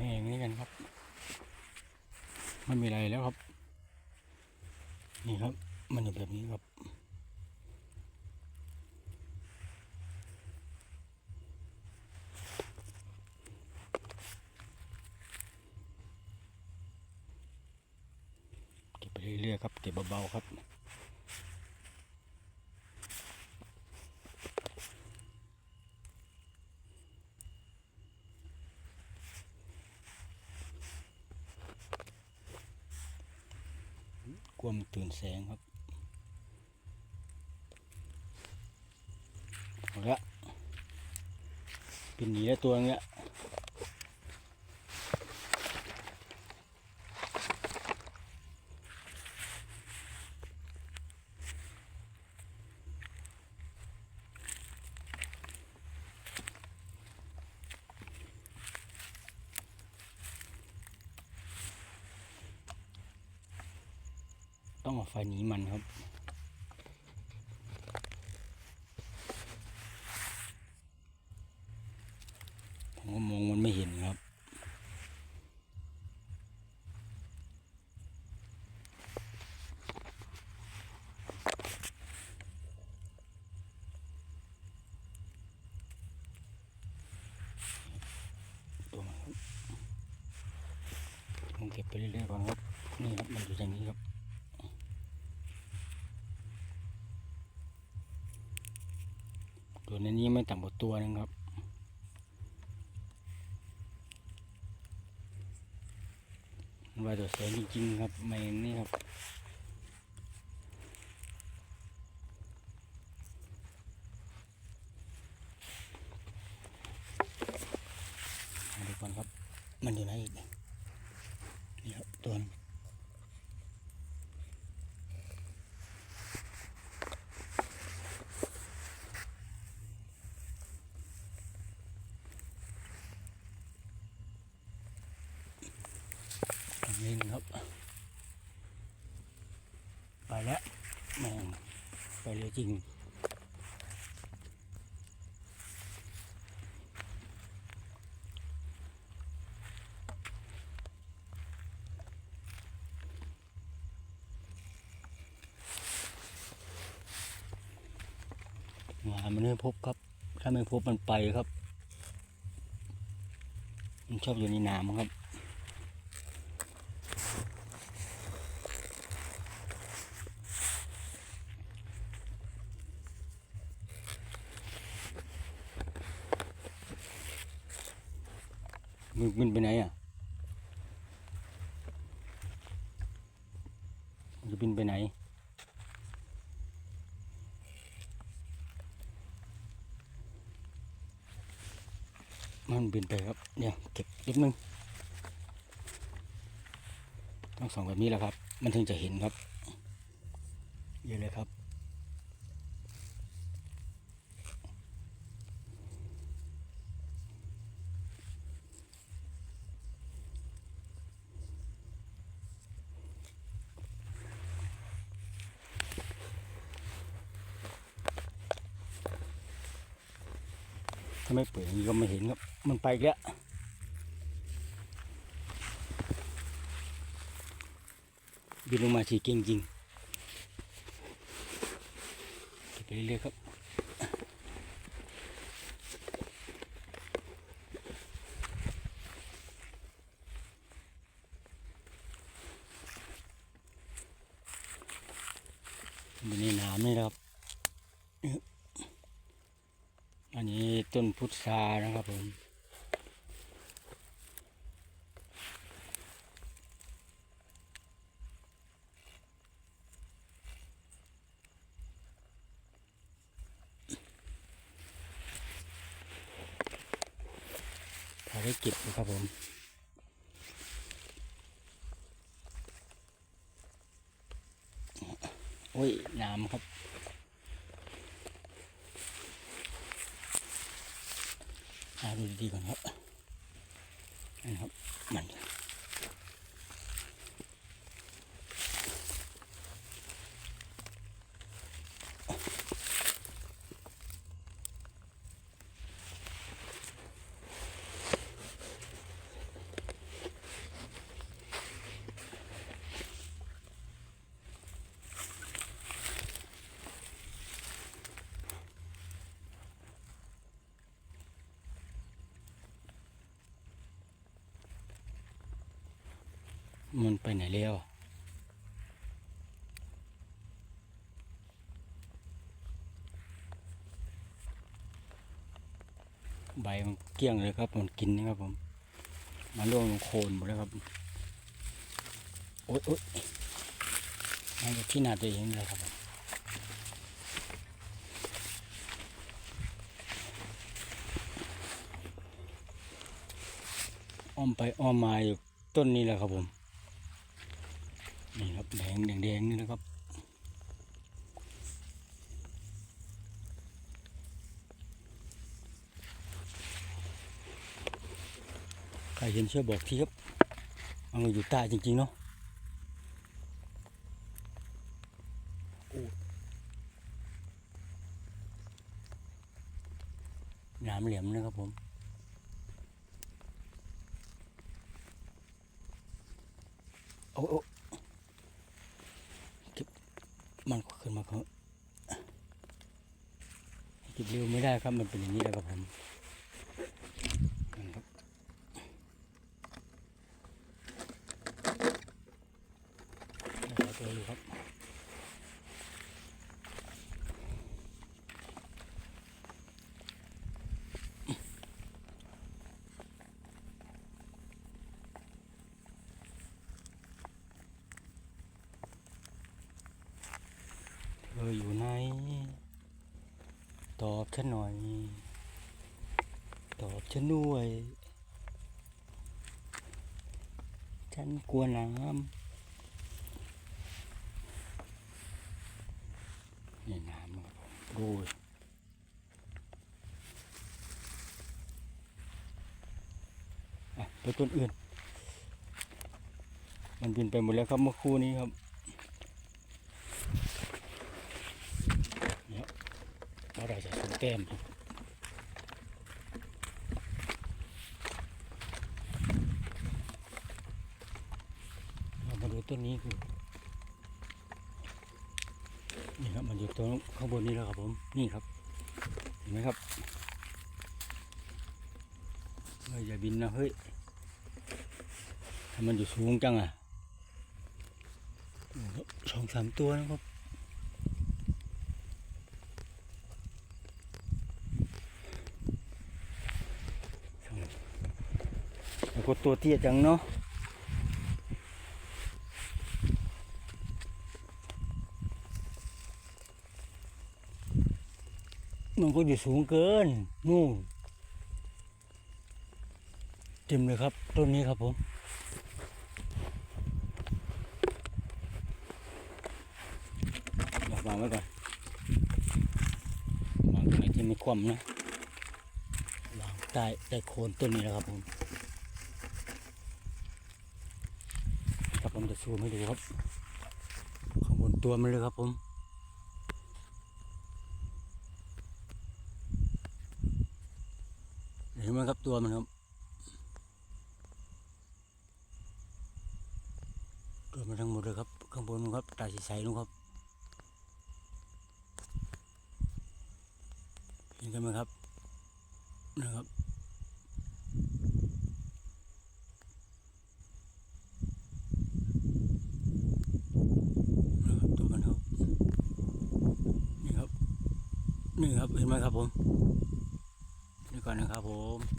แห้งนี่กันครับ ไม่มีอะไรแล้วครับ นี่ครับ มันอยู่แบบนี้ครับเก็บไปเรื่อยๆครับ เก็บเบาๆครับ กลัวมันตื่นแสงครับเอาละเป็นหนีแล้วตัวเนี้ย ต้องเอาไฟหนีมันครับ ผมก็มองมันไม่เห็นครับตัวมันครับผมเก็บไปเรื่อยๆก่อนครับ นี่ครับ มันอยู่อย่างนี้ครับ ตัวในนี้ไม่ต่ำกว่าตัวนึงครับมัว่าตัวแสนจริงๆครับไม่นี่ครับมาดูก่อนครับ มันอยู่ไหนอีกนี่ครับตัวนึง นนี้ครับ ไปแล้วแม่งไปเลยจริงหามันไม่พบครับ ถ้าไม่พบมันไปครับ มันชอบอยู่ในน้ำครับ มันไปไหนอะ มันจะบินไปไหน มันบินไปครับ เนี่ยเก็บนิดนึง ต้องส่องแบบนี้แหละครับ มันถึงจะเห็นครับเยอะเลยครับ ถ้าไม่เปิดอย่างนี้ก็ไม่เห็นครับ มันไปแล้วบินลงมาทีเก่งจริงเก็บไปเรื่อยๆครับอยู่ในน้ำนี่นะครับ ต้นพุทรานะครับผมภารกิจนะครับผมโอ้ยน้ำครับ หา ดูดีๆก่อนครับนี่ครับมัน มันไปไหนแล้วใบมันเกี้ยงเลยครับมันกินนะครับผมมันร่วงลงโคนหมดแล้วครับ โอ๊ยโอ๊ยมันจะที่หนาตัวเองเลยครับผมอ้อมไปอ้อมมาอยู่ต้นนี้แหละครับผม นี่ครับแดงแดงนี่นะครับใครเห็นช่วยบอกทีครับมันอยู่ใต้จริงๆเนาะน้ำเหลี่ยมนะครับผม โอ้โอ้เก็บมันขึ้นมาครับเก็บเร็วไม่ได้ ครับมันเป็นอย่างนี้แหล้วครับผมนั่นครับ หลายตัวอยู่ครับ เธออยู่ไหน ตอบฉันหน่อย ตอบฉันด้วย ฉันกลัวน้ำนี่น้ำครับผมดูอ่ไปต้นอื่น มันบินไปหมดแล้วครับเมื่อคู่นี้ครับเนี่ยเราได้จะสูง แต้มเรามาดูต้นนี้คือนี่ครับมันอยู่ตรงข้างบนนี้แล้วครับผมนี่ครับเห็นไหมครับเฮ้ยอย่าบินนะเฮ้ยทำมันอยู่สูงจังอะสองสามตัวนะครับสอง แล้วก็ตัวเตี้ยจังเนาะมันก็อยู่สูงเกิน นู่นเต็มเลยครับต้นนี้ครับผมวางวางไว้ก่อนวางตรงไหนที่ไม่คว่ำนะวางใต้ใต้โคนต้นนี้นะครับผม ครับ ผมจะซูมให้ดูครับ ข้างบนตัวมันเลยครับผมเห็นไหมครับตัวมันครับ ตัวมันทั้งหมดเลยครับ ข้างบนมันครับตาใสๆนะครับ เห็นกันไหมครับนะครับนะครับตัวมันครับนี่ครับนี่ครับ เห็นไหมครับผมนี่ก่อนนะครับผม